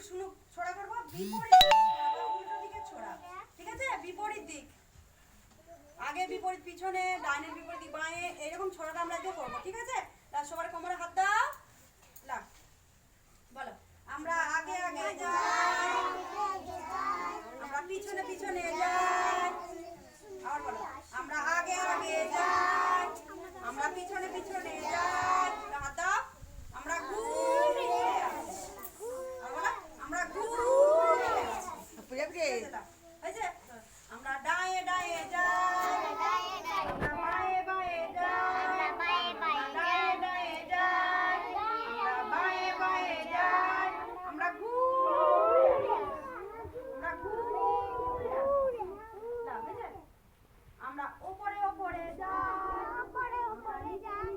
দিক শুনো ছড়া করব বিপরীত উল্টো দিকে ছড়া। ঠিক আছে? বিপরীত দিক। আগে বিপরীত পিছনে ডাইনের বিপরীত বাঁয়ে এরকম ছড়াটা আমরা আজকে করব ঠিক আছে? হয়েছে আমরা ডায়ে ডায়ে যাই। আমরা বায়ে বায়ে যাই। আমরা ডায়ে আমরা বায়ে বুঝলে আমরা ওপরে ওপরে যাই। ওপরে ওপরে যাই।